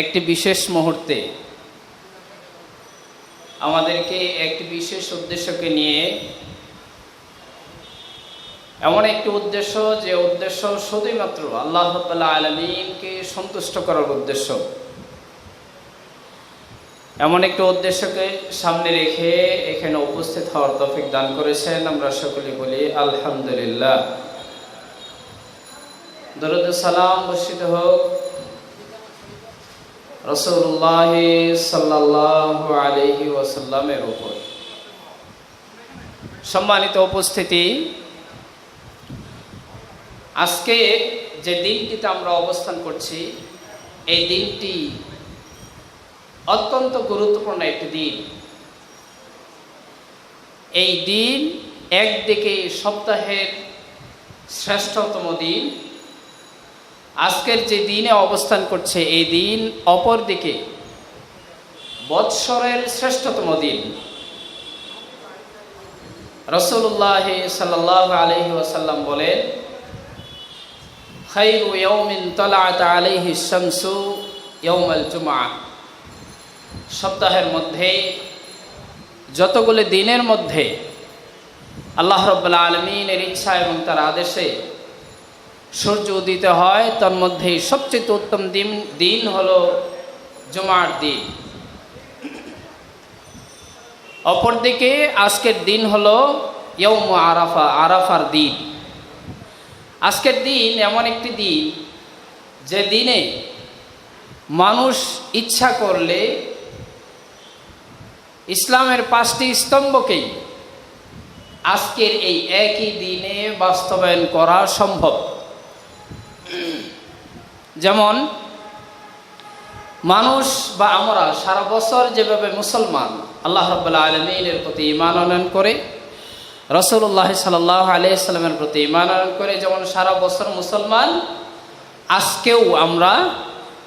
একটি বিশেষ মুহূর্তে আমাদেরকে একটি বিশেষ উদ্দেশ্যকে নিয়ে এমন একটি উদ্দেশ্য যে উদ্দেশ্য শুধুমাত্র আল্লাহ আলমিনকে সন্তুষ্ট করার উদ্দেশ্য। এমন একটি উদ্দেশ্যকে সামনে রেখে এখানে উপস্থিত হওয়ার তফিক দান করেছেন আমরা সকলে বলি আলহামদুলিল্লাহ। দরুদ সালাম বর্ষিত হোক। রসুল্লাহ সাল্লাহ আলহি ওসাল্লামের উপর। সম্মানিত উপস্থিতি, আজকে যে দিনটিতে আমরা অবস্থান করছি, এই দিনটি অত্যন্ত গুরুত্বপূর্ণ একটি দিন। এই দিন একদিকে সপ্তাহের শ্রেষ্ঠতম দিন আজকের যে দিনে অবস্থান করছে, এই দিন অপরদিকে বৎসরের শ্রেষ্ঠতম দিন। রসুল্লাহ সাল্লাহ আলহি ওসাল্লাম বলেন সপ্তাহের মধ্যে, যতগুলো দিনের মধ্যে আল্লাহ রব্বুল্লা আলমিনের ইচ্ছা এবং তার আদেশে সূর্য উদিত হয়, তার মধ্যে সবচেয়ে উত্তম দিন দিন হল জুমার দিন। অপরদিকে আজকের দিন হলো ইয়ৌম আরাফা, আরাফার দিন। আজকের দিন এমন একটি দিন যে দিনে মানুষ ইচ্ছা করলে ইসলামের পাঁচটি স্তম্ভকেই আজকের এই একই দিনে বাস্তবায়ন করা সম্ভব। যেমন, মানুষ বা আমরা সারা বছর যেভাবে মুসলমান, আল্লাহ রব্বুল্লা আলমিনের প্রতি ইমান আনয়ন করে রসুল্লাহ সাল্লাহ আলিয়াল্লামের প্রতি ইমান আনয়ন করে যেমন সারা বছর মুসলমান, আজকেও আমরা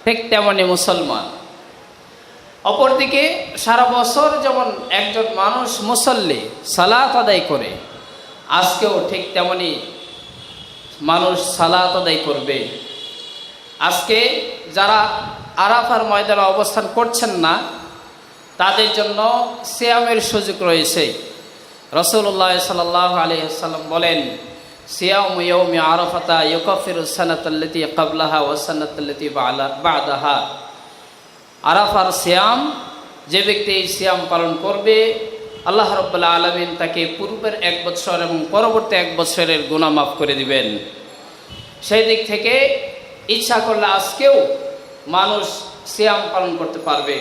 ঠিক তেমনই মুসলমান। অপরদিকে সারা বছর যেমন একজন মানুষ মুসল্লি সালাত আদায় করে, আজকেও ঠিক তেমনই মানুষ সালাত আদায় করবে। আজকে যারা আরাফার ময়দানে অবস্থান করছেন না, তাদের জন্য সিয়ামের সুযোগ রয়েছে। রসুল্লাহ সাল্লাহ আলহিহাল্লাম বলেন, সিয়াম ইয়ৌমি আরফাতা ইউকফির সানাতাল্লতি কাবলাহা ও সানাতাল্লতি বাদাহা। আরাফার সিয়াম, যে ব্যক্তি এই সিয়াম পালন করবে, আল্লাহ রব্বুল্লাহ আলমিন তাকে পূর্বের এক বছর এবং পরবর্তী এক বছরের গুণা মাফ করে দিবেন। সেই দিক থেকে ইচ্ছা করলে আজকেও মানুষ সিয়াম পালন করতে পারবে।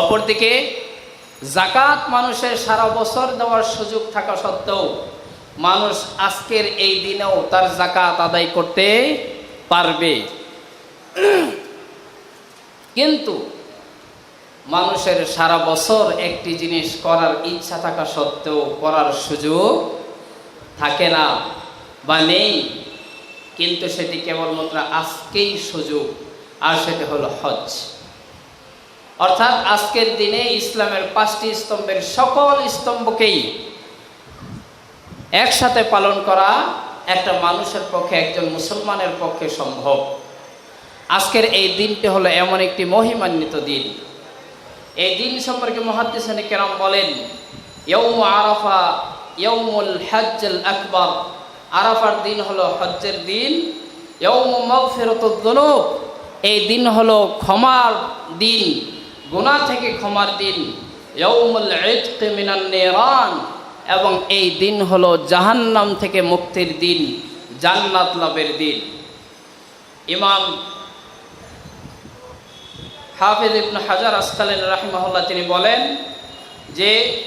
অপরদিকে জাকাত মানুষের সারা বছর দেওয়ার সুযোগ থাকা সত্ত্বেও মানুষ আজকের এই দিনেও তার জাকাত আদায় করতে পারবে। কিন্তু মানুষের সারা বছর একটি জিনিস করার ইচ্ছা থাকা সত্ত্বেও করার সুযোগ থাকে না বা নেই। কিন্তু সেটি কেবলমাত্র আজকেই সুযোগ, আর সেটি হলো হজ। অর্থাৎ আজকের দিনে ইসলামের পাঁচটি স্তম্ভের সকল স্তম্ভকেই একসাথে পালন করা একটা মানুষের পক্ষে, একজন মুসলমানের পক্ষে সম্ভব। আজকের এই দিনটি হলো এমন একটি মহিমান্বিত দিন। এই দিন সম্পর্কে মহাদ্দিসানি কেরাম বলেন ইয়ৌম আরাফা ইয়ৌমুল হজ্জল আকবর। আরাফার দিন হলো হজ্জের দিন। ইয়ৌম মগফিরতুদ্দনুব এই দিন হলো ক্ষমার দিন, গুনাহ থেকে ক্ষমার দিন। মিনান নিরান। এবং এই দিন হলো জাহান্নাম থেকে মুক্তির দিন, জান্নাত লাভের দিন। ইমাম হাফিজ ইবনু হাজার আসকালীন রাহিমাহুল্লাহ তিনি বলেন যে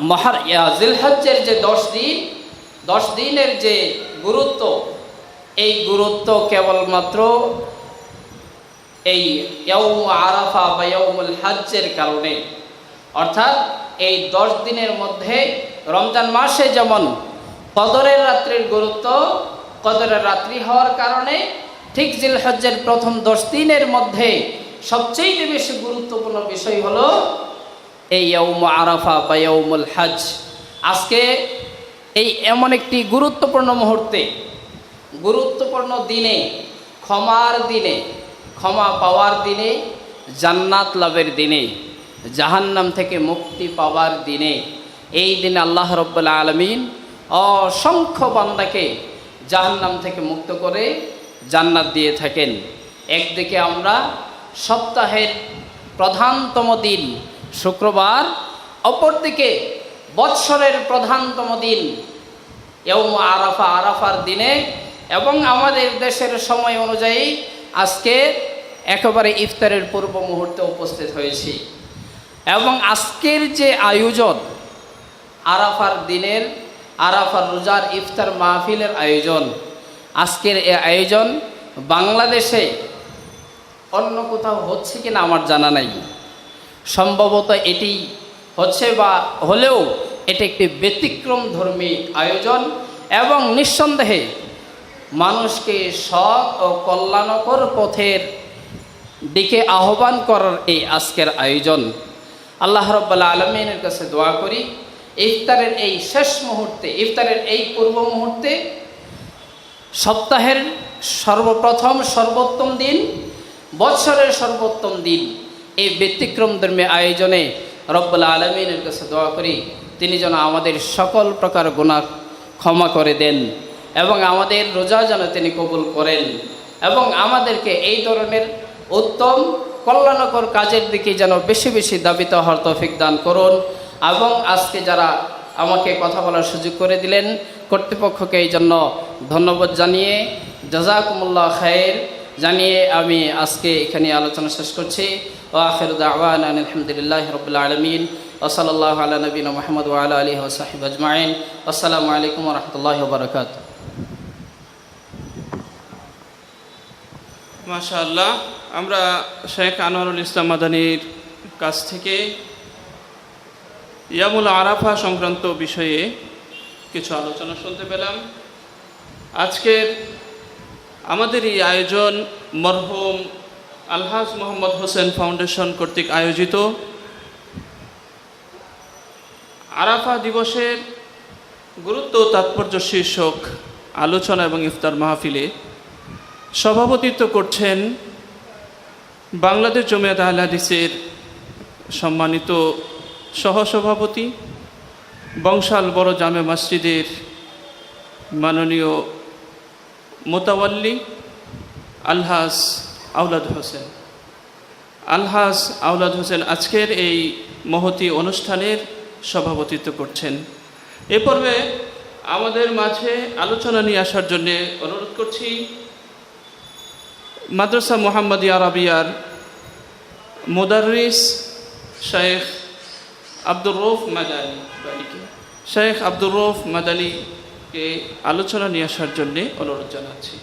মহার জিলহজ্জের যে দশ দিন, দশ দিনের যে গুরুত্ব, এই গুরুত্ব কেবলমাত্র এই আরাফা বা ইয়ৌমুল হজ্জের কারণে। অর্থাৎ এই দশ দিনের মধ্যে রমজান মাসে যেমন কদরের রাত্রির গুরুত্ব, কদরের রাত্রি হওয়ার কারণে ঠিক জিলহজ্জের প্রথম দশ দিনের মধ্যে সবচেয়ে বেশি গুরুত্বপূর্ণ বিষয় হলো এই ইয়ৌম আরাফা বা ইয়ৌমুল হজ। আজকে এই এমন একটি গুরুত্বপূর্ণ মুহূর্তে, গুরুত্বপূর্ণ দিনে, ক্ষমার দিনে, ক্ষমা পাওয়ার দিনে, জান্নাত লাভের দিনে, জাহান্নাম থেকে মুক্তি পাওয়ার দিনে, এই দিনে আল্লাহ রব্বুল্লা আলমিন অসংখ্য বান্দাকে জাহান্নাম থেকে মুক্ত করে জান্নাত দিয়ে থাকেন। একদিকে আমরা সপ্তাহের প্রধানতম দিন শুক্রবার, অপরদিকে বৎসরের প্রধানতম দিন এওম আরাফা, আরাফার দিনে এবং আমাদের দেশের সময় অনুযায়ী আজকে একেবারে ইফতারের পূর্ব মুহূর্তে উপস্থিত হয়েছি। এবং আজকের যে আয়োজন, আরাফার দিনের, আরাফার রোজার ইফতার মাহফিলের আয়োজন, আজকের এ আয়োজন বাংলাদেশে অন্য কোথাও হচ্ছে কিনা আমার জানা নাই। সম্ভবত এটি হচ্ছে বা হলেও এটি একটি ব্যতিক্রম ধর্মী আয়োজন এবং নিঃসন্দেহে মানুষকে সৎ ও কল্যাণকর পথের দিকে আহ্বান করার এই আজকের আয়োজন। আল্লাহ রব্বাল্লা আলমিনের কাছে দোয়া করি, ইফতারের এই শেষ মুহূর্তে, ইফতারের এই পূর্ব মুহূর্তে সপ্তাহের সর্বপ্রথম সর্বোত্তম দিন বৎসরের সর্বোত্তম দিন এই ব্যতিক্রম ধর্মী আয়োজনে রব্বুল্লা আলমিনের কাছে দোয়া করি, তিনি যেন আমাদের সকল প্রকার গুণা ক্ষমা করে দেন এবং আমাদের রোজা যেন তিনি কবুল করেন এবং আমাদেরকে এই ধরনের উত্তম কল্যাণকর কাজের দিকে যেন বেশি বেশি দাবিত হওয়ার তৌফিক দান করুন এবং আজকে যারা আমাকে কথা বলার সুযোগ করে দিলেন, কর্তৃপক্ষকে এই জন্য ধন্যবাদ জানিয়ে জাজাকুমুল্লাহ খায়ের জানিয়ে আমি আজকে এখানে আলোচনা শেষ করছি। ও আখির দাওয়ান আলহামদুলিল্লাহ রবিল আলমিন ওসলাল্লাহ আলা নবীন মোহাম্মদ ওয়ালা আলী ওসাহিব আজমাইন আসসালামু আলাইকুম রহমতুল্লাহ বরকাত মাশাআল্লাহ, আমরা শেখ আনোয়ারুল ইসলাম মাদানির কাছ থেকে ইয়ামুল আরাফা সংক্রান্ত বিষয়ে কিছু আলোচনা শুনতে পেলাম। আজকের আমাদের এই আয়োজন মরহুম আলহাজ মোহাম্মদ হোসেন ফাউন্ডেশন কর্তৃক আয়োজিত আরাফা দিবসের গুরুত্ব তাৎপর্য শীর্ষক আলোচনা এবং ইফতার মাহফিলে সভাপতিত্ব করছেন বাংলাদেশ জমিয়াত আহলে হাদিসের সম্মানিত সহসভাপতি, বংশাল বড় জামে মসজিদের মাননীয় মোতাওয়াল্লি আলহাস আউলাদ হোসেন। আলহাজ আউলাদ হোসেন আজকের এই মহতি অনুষ্ঠানের সভাপতিত্ব করছেন। এ পর্বে আমাদের মাঝে আলোচনা নিয়ে আসার জন্য অনুরোধ করছি, মাদ্রাসা মোহাম্মদ আরবিয়ার মুদারিস শেখ আব্দুর রৌফ মাদানী বাড়িকে শেখ আব্দুর রৌফ মাদানীকে আলোচনা নিয়ে আসার জন্যে অনুরোধ জানাচ্ছি।